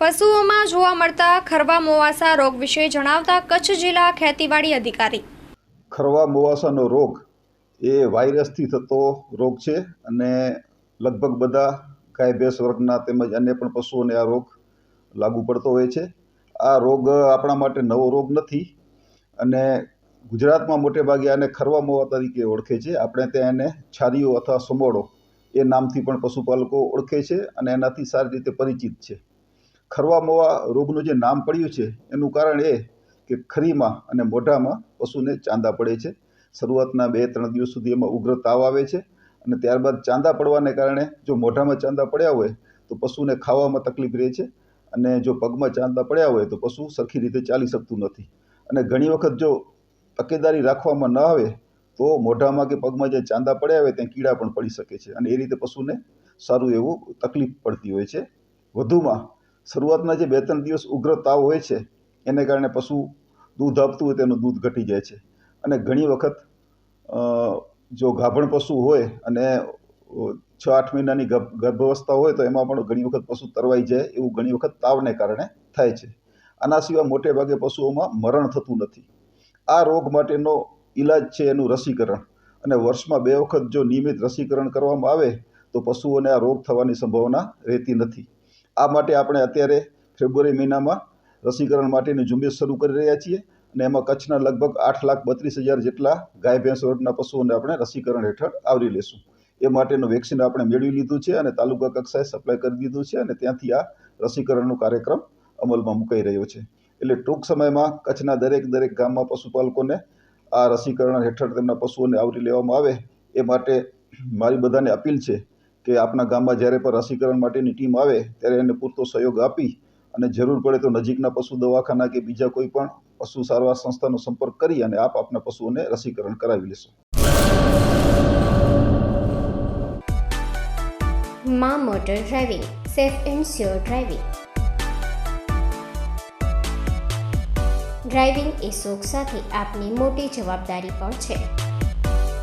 પશુઓમાં જોવા મળતા ખરવા મોવાસા રોગ વિશે જણાવતા કચ્છ જિલ્લા ખેતીવાડી અધિકારી. ખરવા મોવાસાનો રોગ એ વાયરસથી થતો રોગ છે અને લગભગ બધા ગાય, ભેંસ વર્ગના તેમજ અન્ય પણ પશુઓને આ રોગ લાગુ પડતો હોય છે. આ રોગ આપણા માટે નવો રોગ નથી અને ગુજરાતમાં મોટે ભાગે આને ખરવા મોવા તરીકે ઓળખે છે. આપણે ત્યાં એને છારીઓ અથવા સમોડો એ નામથી પણ પશુપાલકો ઓળખે છે અને એનાથી સારી રીતે પરિચિત છે. ખરવા મોવા રોગનું જે નામ પડ્યું છે, એનું કારણ એ કે ખરીમાં અને મોઢામાં પશુને ચાંદા પડે છે. શરૂઆતના બે ત્રણ દિવસ સુધી એમાં ઉગ્ર તાવ આવે છે અને ત્યારબાદ ચાંદા પડવાને કારણે જો મોઢામાં ચાંદા પડ્યા હોય તો પશુને ખાવામાં તકલીફ રહે છે અને જો પગમાં ચાંદા પડ્યા હોય તો પશુ સરખી રીતે ચાલી શકતું નથી. અને ઘણી વખત જો તકેદારી રાખવામાં ન આવે તો મોઢામાં કે પગમાં જે ચાંદા પડ્યા હોય ત્યાં કીડા પણ પડી શકે છે અને એ રીતે પશુને સારું એવું તકલીફ પડતી હોય છે. વધુમાં શરૂઆતના જે બે ત્રણ દિવસ ઉગ્ર તાવ હોય છે, એને કારણે પશુ દૂધ આપતું હોય તેનું દૂધ ઘટી જાય છે. અને ઘણી વખત જો ગાભણ પશુ હોય અને છ આઠ મહિનાની ગર્ભ, ગર્ભાવસ્થા હોય તો એમાં પણ ઘણી વખત પશુ તરવાઈ જાય એવું ઘણી વખત તાવને કારણે થાય છે. આના સિવાય મોટે ભાગે પશુઓમાં મરણ થતું નથી. આ રોગ માટેનો ઈલાજ છે એનું રસીકરણ. અને વર્ષમાં બે વખત જો નિયમિત રસીકરણ કરવામાં આવે તો પશુઓને આ રોગ થવાની સંભાવના રહેતી નથી. આ માટે આપણે અત્યારે ફેબ્રુઆરી મહિનામાં રસીકરણ માટેની ઝુંબેશ શરૂ કરી રહ્યા છીએ અને એમાં કચ્છના લગભગ આઠ લાખ બત્રીસ હજાર જેટલા ગાય, ભેંસ વર્ગના પશુઓને આપણે રસીકરણ હેઠળ આવરી લેશું. એ માટેનું વેક્સિન આપણે મેળવી લીધું છે અને તાલુકા કક્ષાએ સપ્લાય કરી દીધું છે અને ત્યાંથી આ રસીકરણનો કાર્યક્રમ અમલમાં મુકાઈ રહ્યો છે. એટલે ટૂંક સમયમાં કચ્છના દરેક દરેક ગામમાં પશુપાલકોને આ રસીકરણ હેઠળ તેમના પશુઓને આવરી લેવામાં આવે એ માટે મારી બધાને અપીલ છે કે આપના ગામમાં જ્યારે પણ રસીકરણ માટેની ટીમ આવે, ત્યારે એને પૂરતો સહયોગ આપી અને જરૂર પડે તો નજીકના પશુ દવાખાના કે બીજા કોઈ પણ પશુ સારવાર સંસ્થાનો સંપર્ક કરી અને આપ આપના પશુઓને રસીકરણ કરાવી લેશો. મા motor driving, safe and sure driving. Driving એ શોખ સાથે આપની મોટી જવાબદારી પણ છે.